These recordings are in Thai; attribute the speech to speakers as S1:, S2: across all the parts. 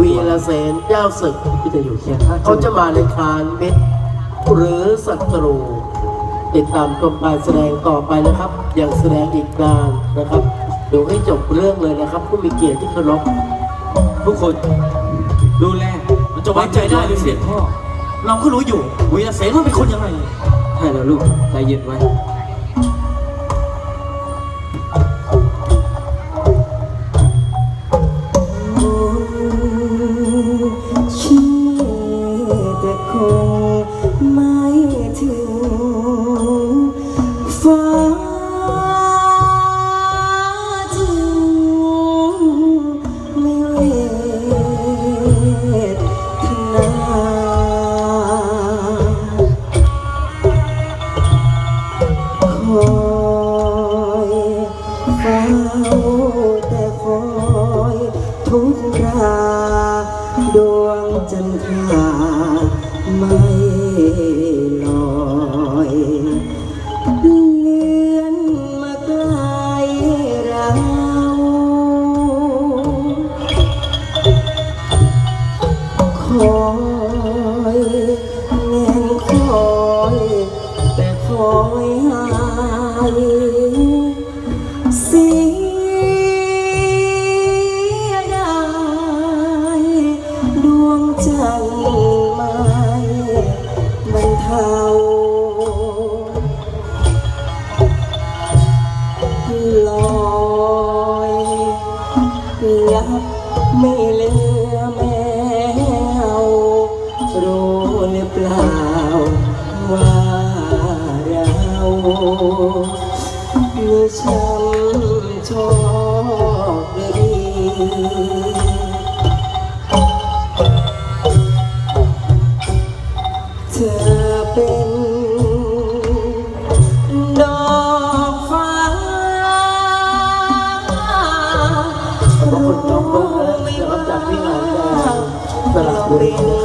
S1: วีรเสนเจ้าศึก
S2: ที่จะอยู่เคียงข้าง
S1: เขาจะมาในคานมิตรหรือศัตรู ติดตามชมการแสดงต่อไปนะครับ อย่างแสดงอีกนานนะครับดูให้จบเรื่องเลยนะครับ ผู้มีเกียรติที่เคารพ
S3: ทุกคนดูแลมันจะไว้ใจได้หรือเสียพ่อ เราก็รู้อยู่วีรเสนว่าเป็นคนยังไง
S2: ใช่แล้วลูกใจเย็นไว้
S4: วงจันทราไม่ลอยเลื่อนมาใกลเราคอยแงนคอย แต่คอยหาย ลับไม่เหลือแมวรู้หรือเปล่าว่าเรามีช้ำชอบดีเธอเป็น
S1: ส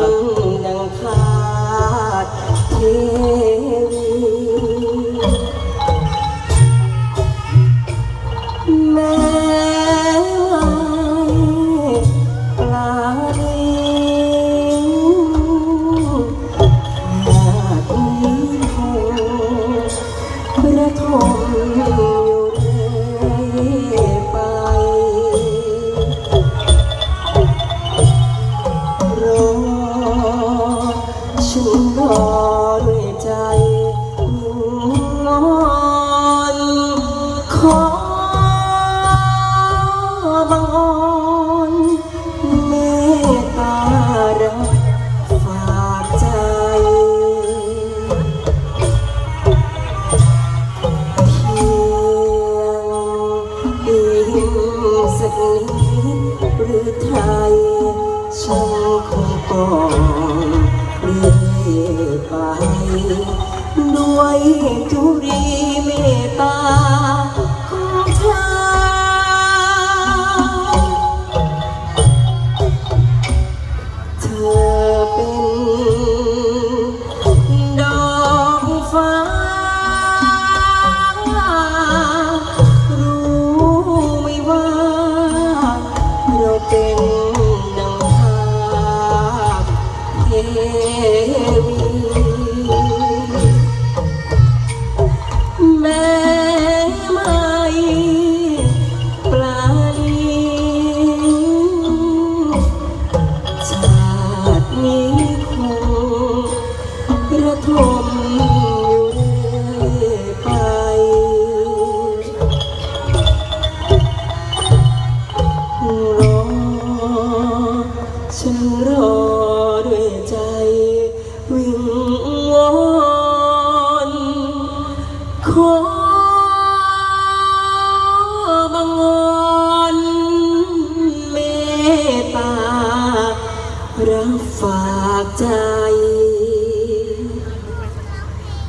S4: ใจ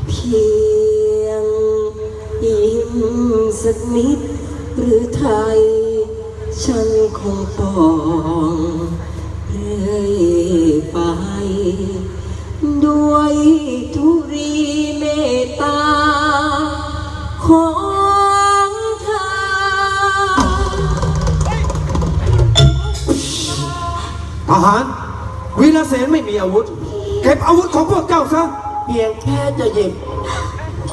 S4: เพียงยิ้มสักนิด หรือไทย ฉันคงปองเรื่อยไป ด้วยทุรีเมตตา ของเธอ
S5: ทหาร วีรเสนไม่มีอาวุธ เก็บอาวุธของพวกเจ้าซะ
S4: เพียงแค่จะหยิบ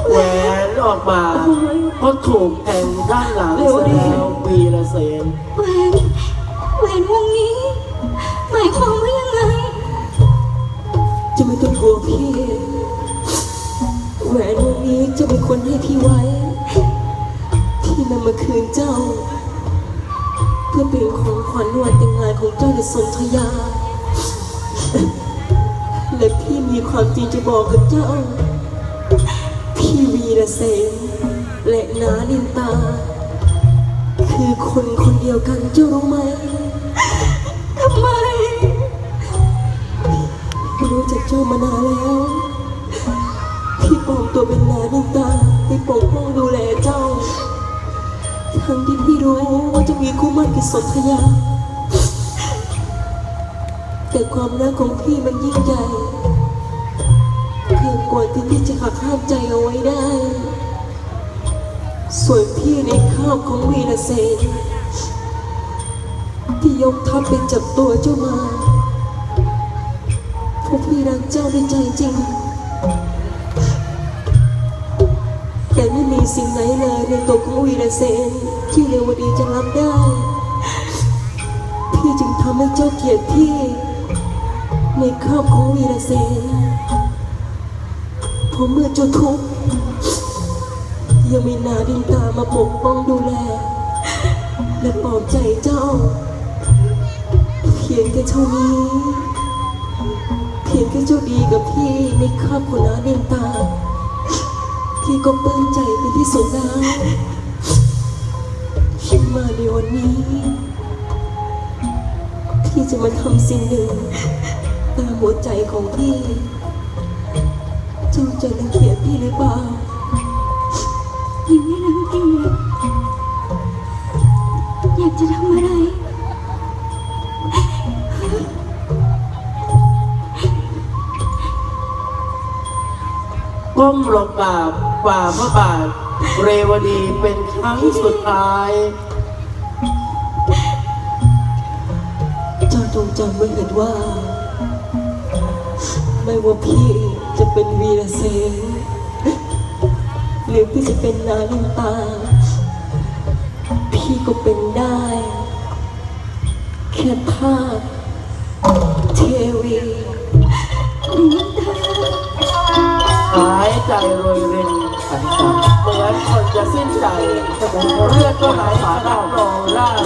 S4: แหวนออกมาก็ถูกแทงด้านหลังซะแล้ววีรเสน
S6: แหวนแหวนวงนี้ หมายความว่ายังไง
S1: จะไม่ต้องกลัวพี่ แหวนวงนี้จะเป็นคนให้พี่ไว้ พี่นำมาคืนเจ้า เพื่อเป็นของขวัญวันแต่งงานของเจ้าในสนธยา และพี่มีความจริงจะบอกกับเจ้า พี่วีรเสนและนาลินตา คือคนคนเดียวกันเจ้ารู้ไหม
S6: ทำไม
S1: รู้จักเจ้ามานานแล้ว พี่ปลอมตัวเป็นนาดินตาไปปกป้องดูแลเจ้า ทั้งที่พี่รู้ว่าจะมีคู่มั่นกับสนธยา แต่ความรักของพี่มันยิ่งใหญ่เกินกว่าที่พี่จะหักห้ามใจเอาไว้ได้ ส่วนพี่ในคราบของวีรเสนที่ยกทัพไปจับตัวเจ้ามาพวกพี่รักเจ้าด้วยใจจริง แต่ไม่มีสิ่งไหนเลยในตัวของวีรเสนที่เรวดีจะรับได้ พี่จึงทำให้เจ้าเกลียดพี่ ในครอบของวีรเสนเพราะเมื่อเจ้าทุกข์ยังมีนาดินตามาปกป้องดูแล และปลอบใจเจ้า เพียงแค่เท่านี้ เพียงแค่เจ้าดีกับพี่ในคราบคนน้าเรียนตา พี่ก็ปลื้มใจเป็นที่สุดแล้วคิดมาในวันนี้พี่จะมาทำสิ่งหนึ่ง ตามหัวใจของพี่เจ้าจะรังเกียจพี่หรือเปล่า
S6: ยังไม่รังเกียจอยากจะทำอะไร
S4: ก้มลงกราบฝ่าพระบาท เรวดีเป็นครั้งสุดท้าย
S1: เจ้าจงจำไว้เถิดว่า ไม่ว่าพี่จะเป็นวีรเสนหรือพี่จะเป็นนาลินตา พี่ก็เป็นได้ แค่ภาพเทวี
S4: หายใจโรยรินเหมือนคนจะสิ้นใจเลือดก็ไหลสาดาโรองร่าง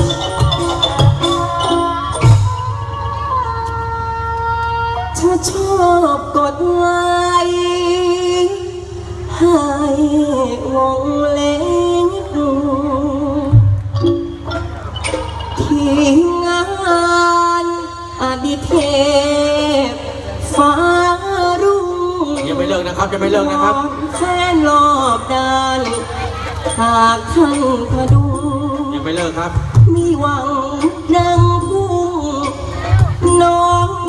S1: อบกดไลค์ให้วงเล็กที่งานอดิเทพฟ้ารุ่ง
S3: ยังไม่เลิกนะครับยังไม่เลิกนะครับ
S1: แฟนรอบด้านหากท่านพดุง
S3: ยังไม่เลิกครับ
S1: มีหวังนั่งพุ่งน้องพี่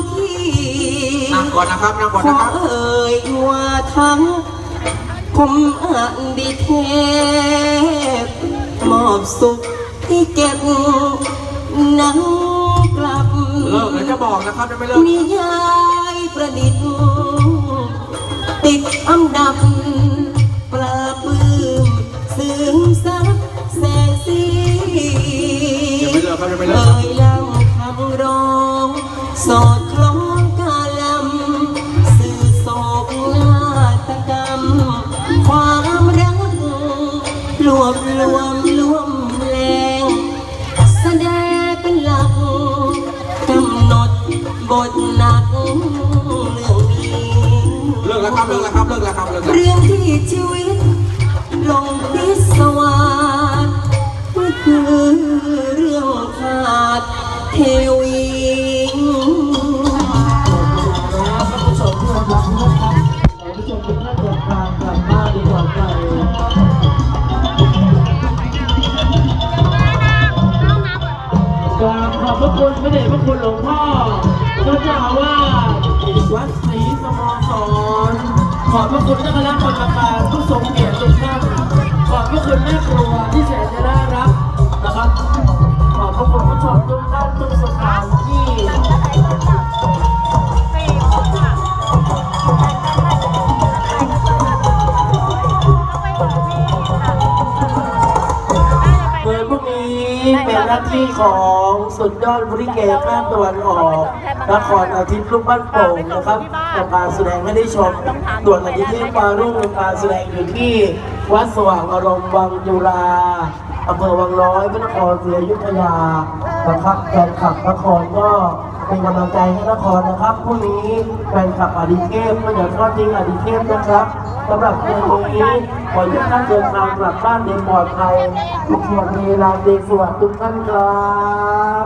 S3: นั่งก่อนนะครับนั่งก่อน
S1: ขอ
S3: นะครับ
S1: เอ่ยว่าทั้งผมอ่านดีเทพมอบสุขที่เก็บนั่งกลับ
S3: เลิกแล้วจะบอกนะครับยังไม่เลิก
S1: นิยายประดิษฐ์ติดอันดับปลาปลื้มซึมซับแสงสี
S3: ยังไม่เลิกครับยังไม่เลิก
S1: เอ่ยลำคำร้องสอดคล้อง หนักเรื่องนี้
S3: เลิกแล้วครับเลิกแล้วครับเลิกแล้วครับเลิกแล้ว
S1: เรื่องที่ชีวิต ลงพิศวาสก็คือเรื่องขาดเทวี
S4: กราบขอบพระคุณพระเดชพระคุณหลวงพ่อ ก็จะว่าวัดศรีสโมสรขอบพระคุณเจ้านคณะกรรมการผู้ทรงเกียรติทุกท่านขอบพระคุณแม่ครัวที่แสนจะน่ารักนะครับ ขอบพระคุณผู้ชมทุกท่านทุกสถานที่เป็นหน้าที่ของสุดยอดบริเกตภาคตะวันออก นครอาทิตย์ลูกบ้านโป่งนะครับทำการแสดงให้ได้ชมด่วนอาทิตย์ที่ปารุ่งทำการแสดงอยู่ที่วัดสว่างอารมณ์วังจุฬาอำเภอวังน้อยพระนครศรีอยุธยานะครับแฟนคลับนครก็เป็นกำลังใจให้นครนะครับพรุ่งนี้แฟนคลับอดิเทพก็อย่าทอดทิ้งอดิเทพนะครับสำหรับเดือนนี้ขอให้ทุกท่านเดินทางกลับบ้านโดยปลอดภัยทุกคนมีรางดีสวัสดิ์ทุกท่านครับ